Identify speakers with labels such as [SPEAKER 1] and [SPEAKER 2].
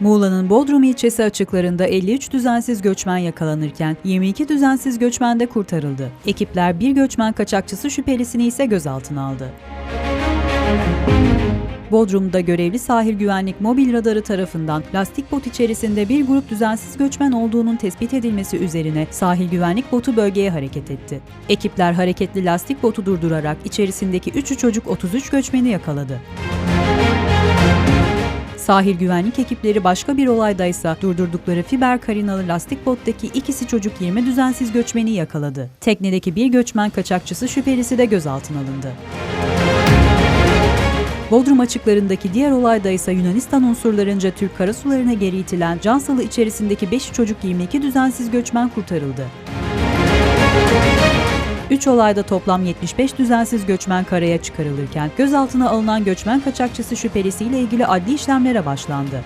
[SPEAKER 1] Muğla'nın Bodrum ilçesi açıklarında 53 düzensiz göçmen yakalanırken 22 düzensiz göçmen de kurtarıldı. Ekipler bir göçmen kaçakçısı şüphelisini ise gözaltına aldı. Bodrum'da görevli sahil güvenlik mobil radarı tarafından lastik bot içerisinde bir grup düzensiz göçmen olduğunun tespit edilmesi üzerine sahil güvenlik botu bölgeye hareket etti. Ekipler hareketli lastik botu durdurarak içerisindeki 3 çocuk 33 göçmeni yakaladı. Sahil güvenlik ekipleri başka bir olaydaysa durdurdukları fiber karinalı lastik bottaki ikisi çocuk 20 düzensiz göçmeni yakaladı. Teknedeki bir göçmen kaçakçısı şüphelisi de gözaltına alındı. Bodrum açıklarındaki diğer olayda ise Yunanistan unsurlarınca Türk karasularına geri itilen Cansalı içerisindeki 5 çocuk 22 düzensiz göçmen kurtarıldı. 3 olayda toplam 75 düzensiz göçmen karaya çıkarılırken gözaltına alınan göçmen kaçakçısı şüphelisiyle ilgili adli işlemlere başlandı.